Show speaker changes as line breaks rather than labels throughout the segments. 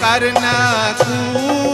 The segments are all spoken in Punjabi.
ਕਰਨਾ ਕੂਚ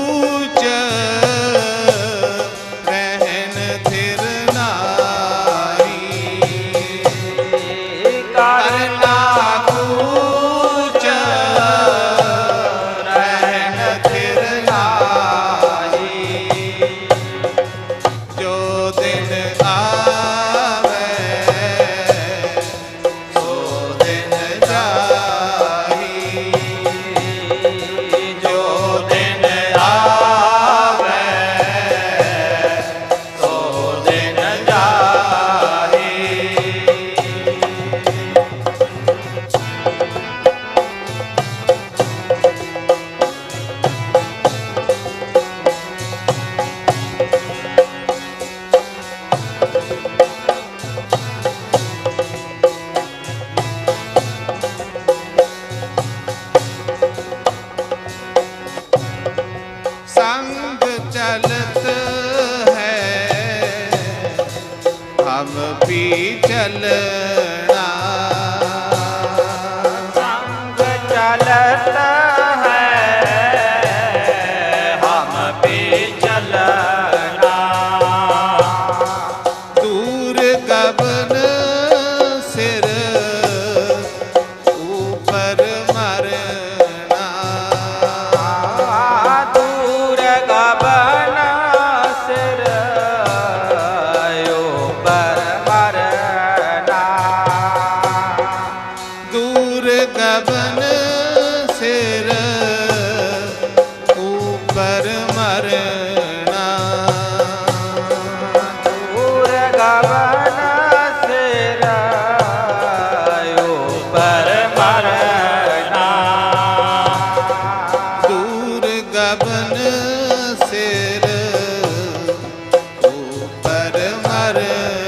हरे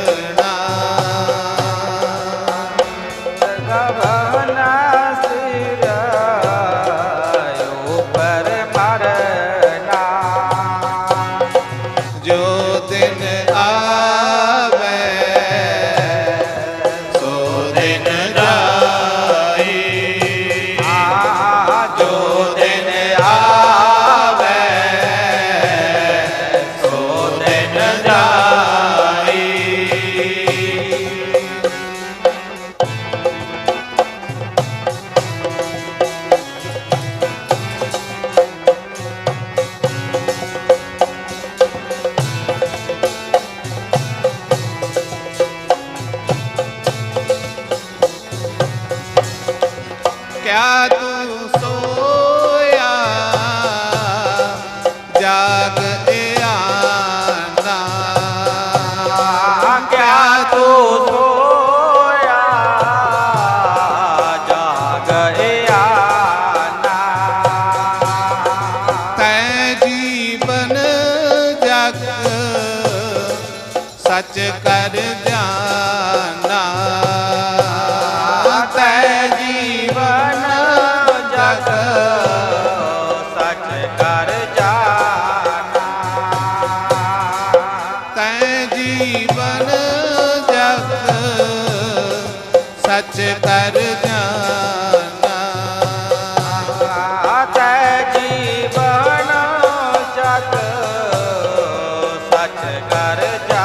tu só কাছে কার যা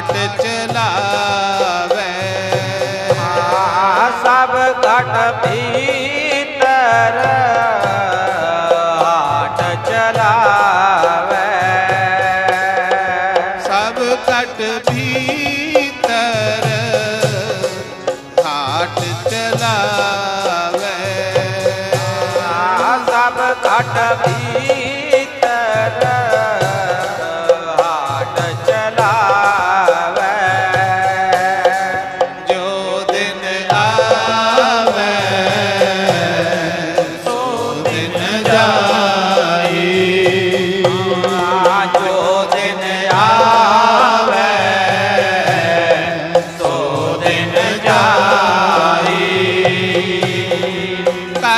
काट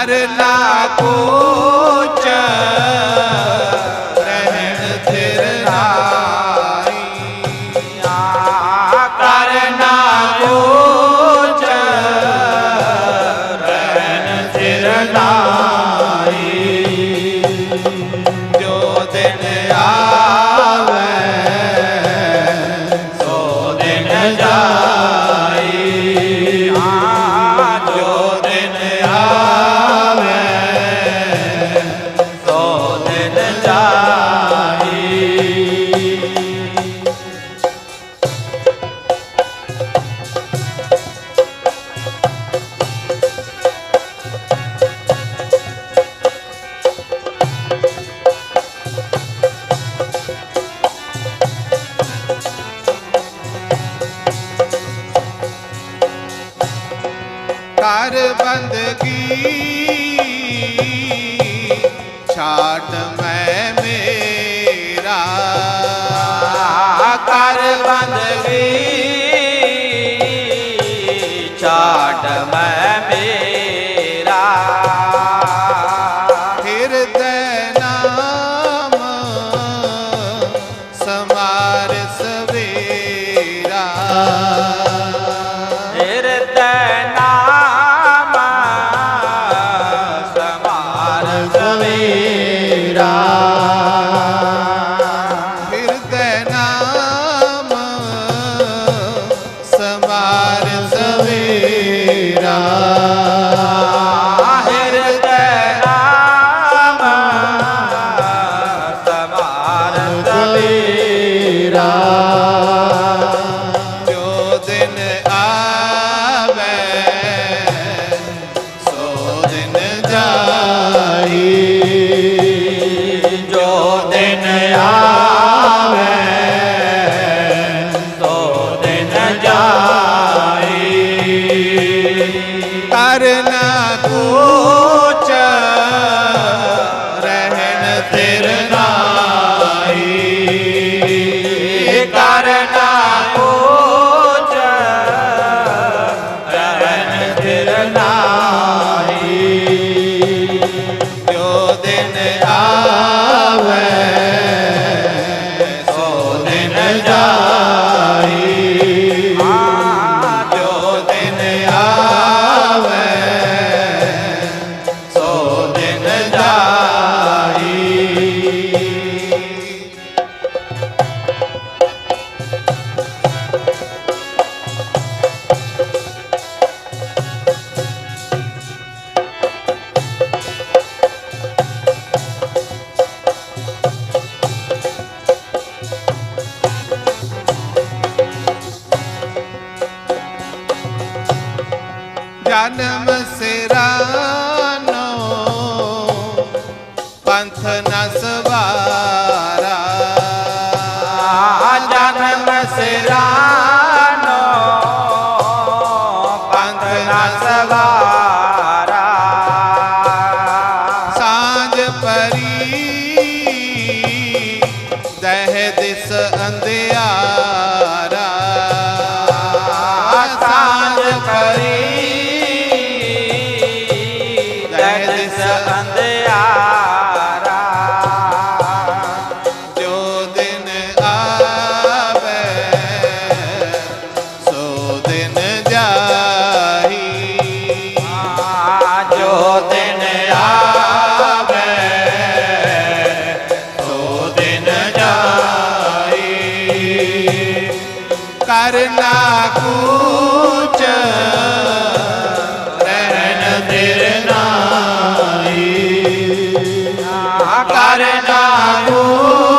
ਕਰਨਾ ਕੋਚ ਕਰ ਬੰਦਗੀ ਛਾਟ ਜਨਮ ਸਿਰਾਨੋ ਪੰਥ ਨਾ ਸਵਾਰਾ
ਜਨਮ ਸਿਰਾਨੋ ਪੰਥ ਨਾ ਸਵਾਰਾ ਕਰਨਾ ਊਚ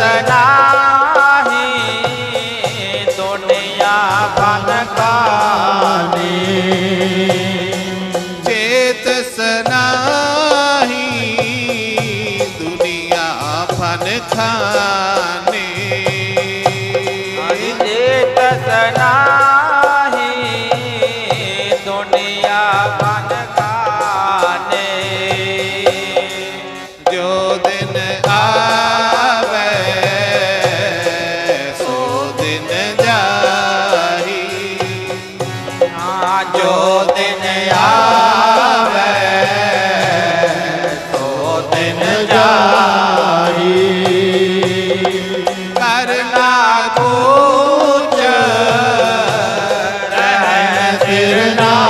सला திருநாள்